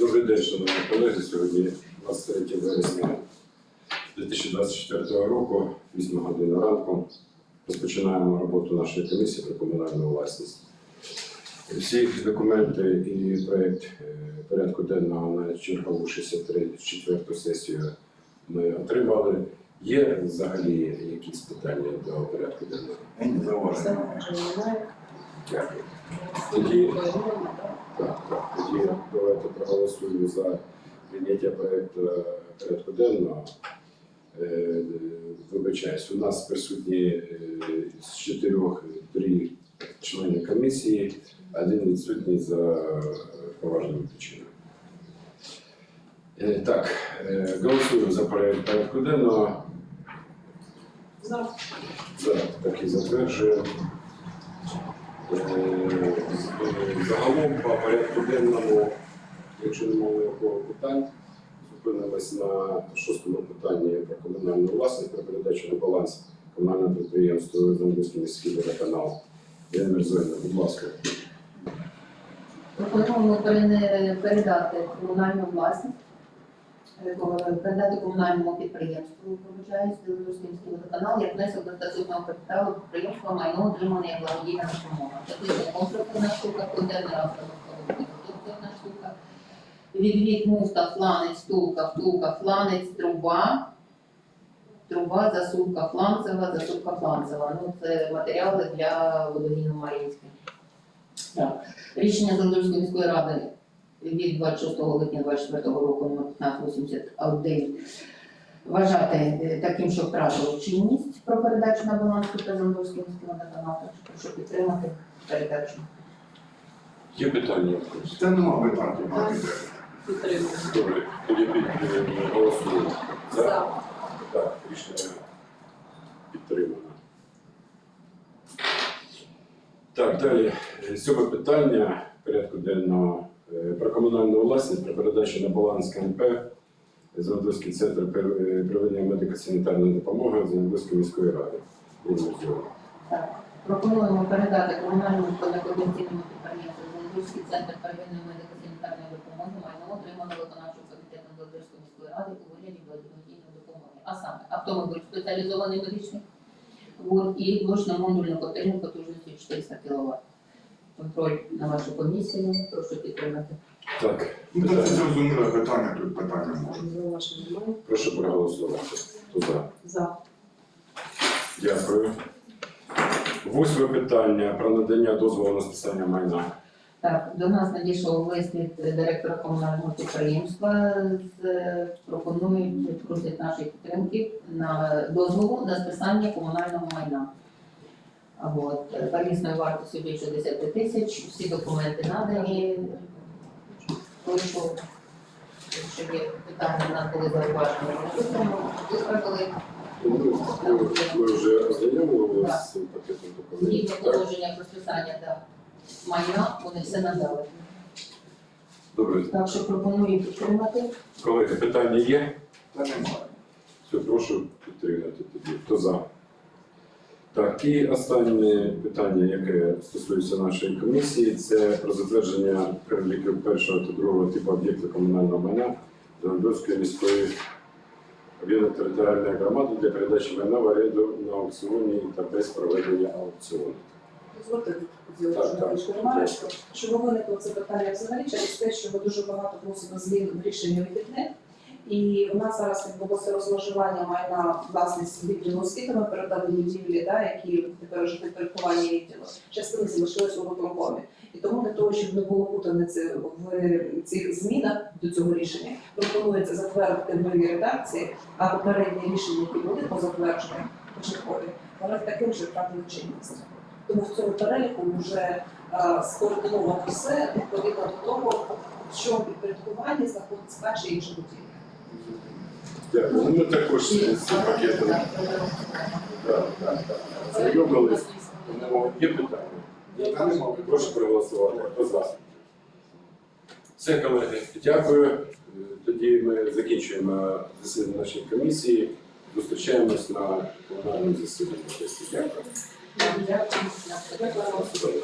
Добрий день, шановні колеги. Сьогодні 23 вересня 2024 року, 8 година ранку. Розпочинаємо роботу нашої комісії про комунальну власність. Всі документи і проєкт е, порядку денного на чергову 64 сесію ми отримали. Є взагалі якісь питання до порядку денного? Не зауваження. Дякую. Тоді Тоді давайте проголосуємо за прийняття проекту порядку денного. Е, Вибачаюсь, у нас присутні е, з чотирьох три члени комісії, один відсутній за поважними причинами. Е, Так, е, голосуємо за проект порядку денного. За. За так і затверджуємо. Е, Загалом по порядку денному, якщо немає ніякого питань, зупинимось на шостому питанні про комунальну власність, про передачу на баланс комунального підприємства Зангузький міський водоканал. Яна Мірзоївна, будь ласка. Пропонуємо передати комунальну власність, передати комунальному підприємству, вибачаюсь, Білорусський водоканал, як внесок до статутного капіталу підприємства майно отримане як благодійна допомога. Це комплексна штука, контейнер конструктивна штука. Відвід, муфта, фланець, втулка, втулка, фланець, труба. Труба, засувка фланцева, засувка фланцева. Ну, це матеріали для водогіну Мар'їнської. Рішення Зеленської міської ради від 26 липня 2024 року номер 1581 вважати е, таким, що втратило чинність про передачу на баланс водоканалу. Так що Прошу підтримати передачу. Є питання якось? Це нема питань. немає. Добре, тоді під- е, голосуємо. За? Так, рішення підтримано. Так, далі. Е, Сьоме питання порядку денного про комунальну власність, про передачу на баланс КНП Золотовський центр е, первинної медико-санітарної допомоги Золотовської міської ради. Так. Пропонуємо передати комунальному некомерційному підприємству Зеленський центр первинної медико-санітарної допомоги майно отримано виконавчим комітетом Володимирської міської ради у вигляді благодійної допомоги. А саме автомобіль спеціалізований медичний і блочно-модульну котельну потужністю 400 кВт. Контроль на вашу комісію, прошу підтримати. Так, Ну, це питання. зрозуміле питання, тут питання може. Зауважень немає. прошу проголосувати. Хто за? За. Дякую. Восьме питання про надання дозволу на списання майна. Так, до нас надійшов лист від директора комунального підприємства. З, пропонують просять нашої підтримки на дозволу на списання комунального майна. От, е, первісною вартістю більше 10 тисяч, всі документи надані. Прошу, якщо є питання, у нас були зауваження, виправили. Ми, вже ознайомили з цим пакетом Згідно документів. Так? положення про списання да, майна, вони все надали. Добре. Так що пропоную підтримати. Колеги, питання є? Та немає. Все, прошу підтримати тоді. Хто за? Так, і останнє питання, яке стосується нашої комісії, це про затвердження переліків першого та другого типу об'єкту комунального майна Зеленодольської міської об'єднаної територіальної громади для передачі майна в оренду на аукціоні та без проведення аукціону. Дозвольте щоб виникло це питання взагалі через те, що дуже багато вносимо змін в рішення вихідне. І у нас зараз відбулося розмежування майна власність відділу освіти, ми передали будівлі, да, які тепер вже підпорядкування відділу. Частини залишились у виконкомі. І тому для того, щоб не було путаниці в цих змінах до цього рішення, пропонується затвердити в редакції, а попередні рішення, які були по затвердженню початкові, вони таким же втратили чинність. Тому в цьому переліку вже е, скоординовано все відповідно до того, що в підпорядкуванні знаходиться та чи інша будівля. Дякую. Ну, Ми також з цим пакетом так, так, так, знайомились. Є питання? Немає. Прошу проголосувати. Хто за? Все, колеги, дякую. Тоді ми закінчуємо засідання нашої комісії. Зустрічаємось на комунальному засіданні. Дякую. Дякую.